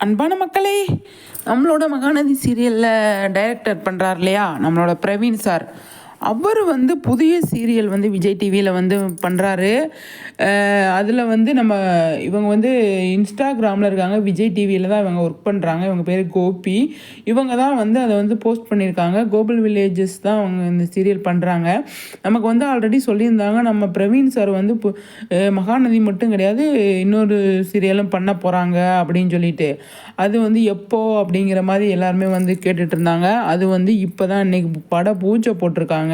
அன்பான மக்களே நம்மளோட மகாநதி சீரியலில் டைரக்டர் பண்ணுறார் இல்லையா? நம்மளோட பிரவீன் சார் அவர் வந்து புதிய சீரியல் வந்து விஜய் டிவியில் வந்து பண்ணுறாரு அதில் வந்து நம்ம இவங்க வந்து இன்ஸ்டாகிராமில் இருக்காங்க. விஜய் டிவியில் தான் இவங்க ஒர்க் பண்ணுறாங்க இவங்க பேர் கோபி. இவங்க தான் வந்து அதை வந்து போஸ்ட் பண்ணியிருக்காங்க. கோகுல் வில்லேஜஸ் தான் அவங்க இந்த சீரியல் பண்ணுறாங்க நமக்கு வந்து ஆல்ரெடி சொல்லியிருந்தாங்க. நம்ம பிரவீன் சார் வந்து மகாநதி மட்டும் கிடையாது இன்னொரு சீரியலும் பண்ண போகிறாங்க அப்படின்னு சொல்லிட்டு. அது வந்து எப்போ அப்படிங்கிற மாதிரி எல்லாருமே வந்து கேட்டுட்டு இருந்தாங்க. அது வந்து இப்போ தான் இன்னைக்கு பட பூஜை போட்டிருக்காங்க.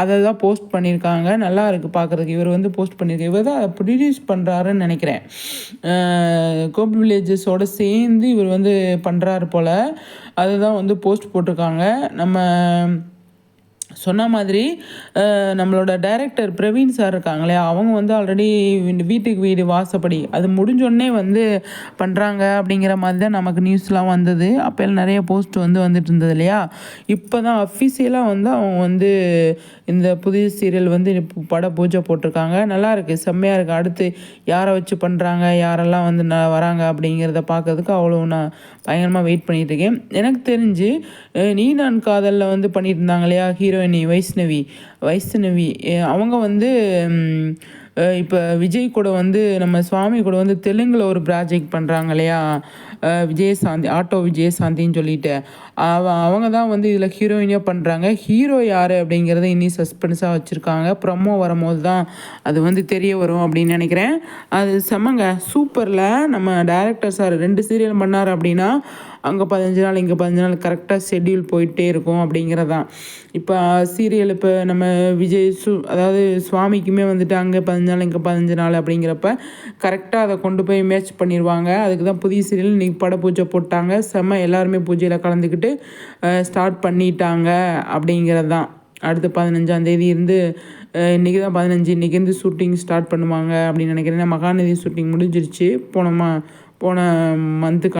அதை தான் போஸ்ட் பண்ணியிருக்காங்க. நல்லா இருக்குது பார்க்குறதுக்கு. இவர் வந்து போஸ்ட் பண்ணியிருக்க இவர் தான் ப்ரொடியூஸ் பண்ணுறாருன்னு நினைக்கிறேன். கோபி வில்லேஜஸோடு சேர்ந்து இவர் வந்து பண்ணுறாரு போல். அதை தான் வந்து போஸ்ட் போட்டிருக்காங்க. நம்ம சொன்ன மாதிரி நம்மளோட டைரக்டர் பிரவீன் சார் இருக்காங்களே அவங்க வந்து ஆல்ரெடி வீட்டுக்கு வீடு வாசப்படி அது முடிஞ்சோடனே வந்து பண்ணுறாங்க அப்படிங்கிற மாதிரி தான் நமக்கு நியூஸ்லாம் வந்தது. அப்போ நிறைய போஸ்ட் வந்து வந்துட்டு இருந்தது இல்லையா? இப்போ தான் அஃபிஷியலாக வந்து அவங்க வந்து இந்த புதிய சீரியல் வந்து பட பூஜை போட்டிருக்காங்க. நல்லா இருக்குது செம்மையாக இருக்குது அடுத்து யாரை வச்சு பண்ணுறாங்க யாரெல்லாம் வந்து ந வராங்க அப்படிங்கிறத பார்க்கறதுக்கு அவ்வளோ நான் பயங்கரமாக வெயிட் பண்ணிகிட்ருக்கேன் எனக்கு தெரிஞ்சு நீ நான் காதலில் வந்து பண்ணிட்டு இருந்தாங்க இல்லையா? ஹீரோயினி வைஷ்ணவி. வைஷ்ணவி அவங்க வந்து இப்போ விஜய் கூட வந்து நம்ம சுவாமி கூட வந்து தெலுங்கில் ஒரு ப்ராஜெக்ட் பண்ணுறாங்க இல்லையா? விஜயசாந்தி ஆட்டோ விஜயசாந்தின்னு சொல்லிட்டு. அவ அவங்க தான் வந்து இதில் ஹீரோயினியாக பண்ணுறாங்க ஹீரோ யார் அப்படிங்கிறத இன்னும் சஸ்பென்ஸாக வச்சுருக்காங்க. ப்ரமோ வரும்போது தான் அது வந்து தெரிய வரும் அப்படின்னு நினைக்கிறேன். அது செம்மங்க. சூப்பரில் நம்ம டேரக்டர் சார் ரெண்டு சீரியல் பண்ணார் அப்படின்னா அங்கே பதினஞ்சு நாள் இங்கே பதினஞ்சு நாள் கரெக்டாக ஷெட்யூல் போயிட்டே இருக்கும் அப்படிங்கிறதான். இப்போ சீரியல் இப்போ நம்ம விஜய் சு அதாவது சுவாமிக்குமே வந்துட்டு அங்கே பதினஞ்சு நாள் இங்கே பதினஞ்சு நாள் அப்படிங்கிறப்ப கரெக்டாக அதை கொண்டு போய் மேட்ச் பண்ணிடுவாங்க அதுக்கு தான் புதிய சீரியல் இன்றைக்கி பட பூஜை போட்டாங்க. செம்ம எல்லாருமே பூஜையில் கலந்துக்கிட்டு ஸ்டார்ட் பண்ணிட்டாங்க அப்படிங்கிறது தான் அடுத்து பதினஞ்சாந்தேதி இருந்து இன்றைக்கி தான் பதினஞ்சு. இன்றைக்கி இருந்து ஷூட்டிங் ஸ்டார்ட் பண்ணுவாங்க அப்படின்னு நினைக்கிறேன். மகாநதி ஷூட்டிங் முடிஞ்சிருச்சு. போன போன மந்த்துக்கு